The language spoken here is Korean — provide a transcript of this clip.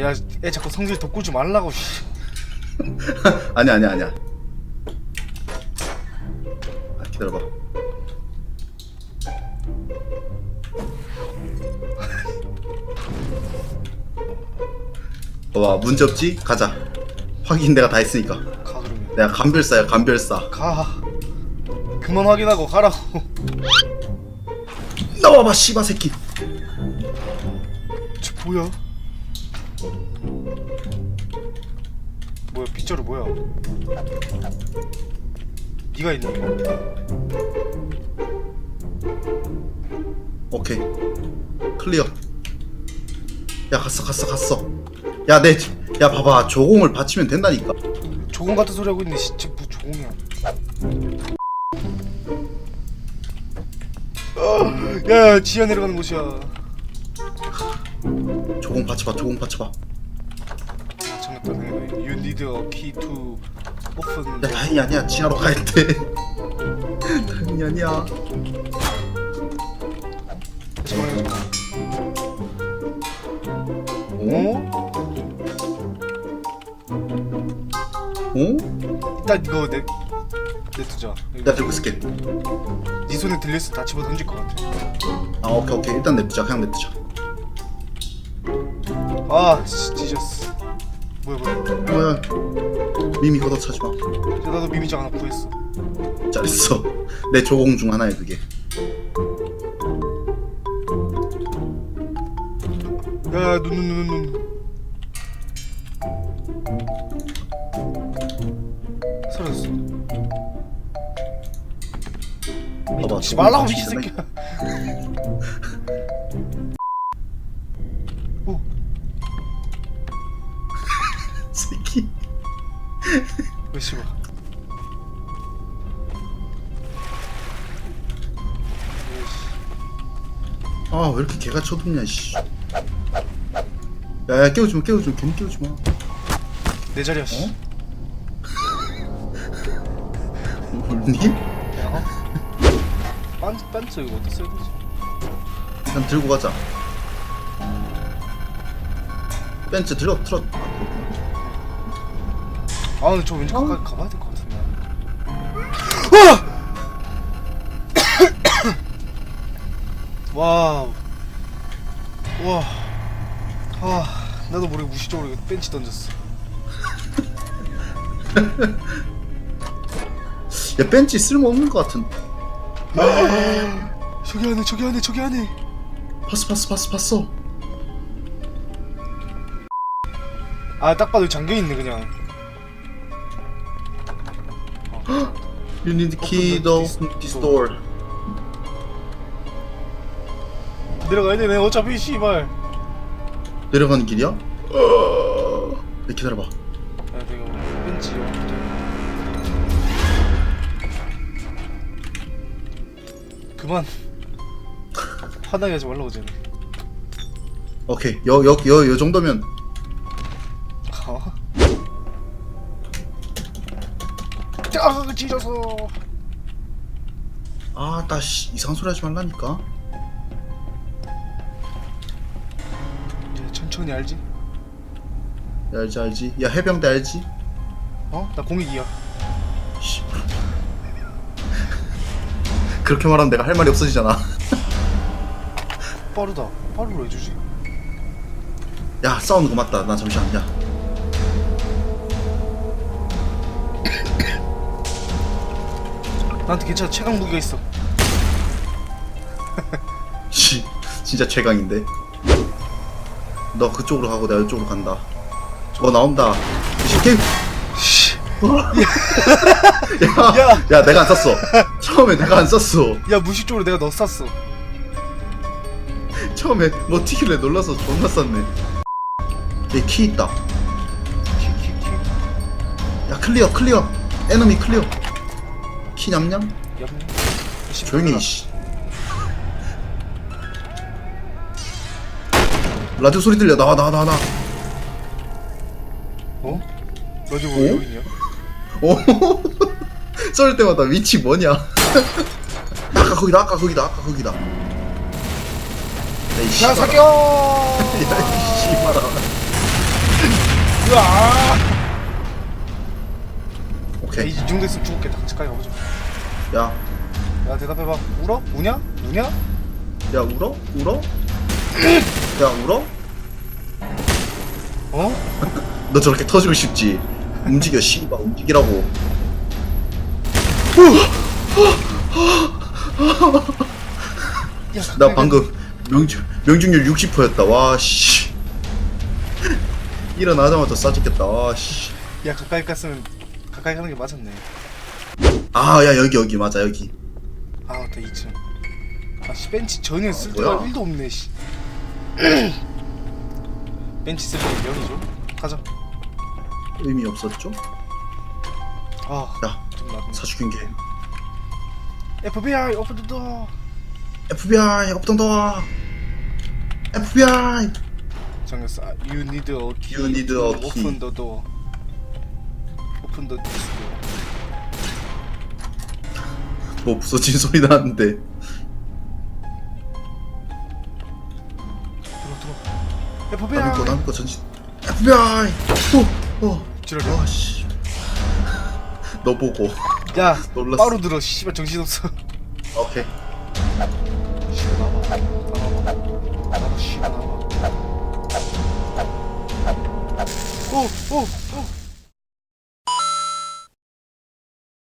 야, 애 자꾸 성질 돋구지 말라고. 씨. 아니야 아니야 아니야 아, 기다려봐 봐봐 문제 없지? 가자 확인 내가 다 했으니까 가 그러면. 내가 감별사야 감별사 가. 그만 확인하고 가라고. 나와봐 씨바 새끼 저 뭐야? 뭐야 빗자루 뭐야? 네가 있는 거? 오케이 클리어 야 갔어 갔어 갔어 야내 야 봐봐 조공을 받치면 된다니까 조공 같은 소리 하고 있는데 진짜 뭐 조공이야? 어, 야, 야, 지하 내려가는 곳이야. 조공 받쳐봐 조공 받쳐봐 아, 정했다 생각해. You need a key to open. 야 다행이 아니야 지하로 가야 돼 다행이 아니야 잠깐만. 어? 어? 어? 일단 이거 내 내두자. 나 들고 있을게 네 손에 들렸어 다 집어 던질 것 같아. 아 오케이 오케이 일단 냅두자 그냥 냅두자 아, 씨, 뒤졌어. 뭐야 뭐야. 뭐야 미미 걷어차지 마 야, 나도 미미장 하나 구했어. 잘했어 내 조공 중 하나야 그게 야, 눈, 눈, 눈, 눈. 사라졌어. 봐봐 조공 말라고 전에. 새끼야. 아 왜 이렇게 개가 쳐듣냐 씨 야야 깨우지마 깨우지마 괜히 깨우지마 내 자리야. 씨. 어? 울니? 야, 빤, 빤스 이거 어디 써야 되지? 일단 들고 가자 벤츠 들어 틀어 아, 근데 저 왠지 어? 가까이 가봐야 될 것 같은데. 와! 와. 아, 나도 모르게 무시적으로 벤치 던졌어. 야 벤츠 쓸모없는 것 같은 저기 안에, 저기 안에, 저기 안에. 봤어 봤어 봤어 봤어 아, 딱 봐도 잠겨 있네 그냥. You need key to Open this door 내려가야 되네. 어차피 씨발. 내려가는 길이야? 어... 야, 기다려봐 야, 내가 벤치 영부터. 그만. 화나게 하지 말라고 쟤네. 오케이 여 여여요 정도면 어? 아, 찢어서. 아나 이상한 소리 하지 말라니까 천천히 알지? 야, 알지 알지 야 해병대 알지? 어? 나 공익이야. 씨. 그렇게 말하면 내가 할 말이 없어지잖아 빠르다. 빠르로 해주지. 야 싸우는 거 맞다 나 잠시만 야 나한테 괜찮아. 최강 무기가 있어. 씨, 진짜 최강인데 너 그쪽으로 가고 내가 이쪽으로 간다 어 나온다 시킴 씨. 야, 야. 야 내가 안 썼어 처음에 내가 안 썼어 야, 무식적으로 내가 너 쐈어. 처음에 뭐 튀길래 놀라서 존나 쌌네 얘 키 있다 킥킥킥. 야 클리어 클리어 에너미 클리어 키 냠냠 야, 씨, 조용히. 씨 라디오 소리 들려 나와 나와 나와 나와 어? 너지 어? 왜 여기 있냐? 오 쏠 때마다 위치 뭐냐 아까 거기다 아까 거기다 아까 거기다 야이 야 씨발아 사겨 야이 씨발아 으아 야, 오케이 이 정도 있으면 죽었겠다 가까이 가보자 야야 대답해봐 울어? 우냐? 우냐? 야 울어? 울어? 야 울어? 어? 너 저렇게 터지고 싶지? 움직여 씨발 움직이라고. 야, 나 방금 명중, 명중률 60%였다. 와씨. 일어나자마자 싸죽겠다. 와씨. 가- 야 가까이 갔으면 가까이 가는 게 맞았네. 아야 여기 여기. 맞아 여기. 아 맞다. 2층. 아씨 벤치 전혀 쓸 데가 뭐야? 1도 없네 씨 벤치 쓸 데가 0이죠 가자 의미 없었죠? 아 야 좀 나네 사죽인 게 FBI 오픈 더 도어 FBI 없던 도와 FBI 정했어 아, You need a key You need to a key. Open the door Open the desk 뭐 부서진 소리 나는데 거 FBI 남의 거 전신 FBI 오오 지랄이야. 와 씨. 너 보고. 야 놀랐어. 바로 들어 씨발 정신 없어. 오케이. 씨발 나와 나와 나와 씨발 나와 오 오 오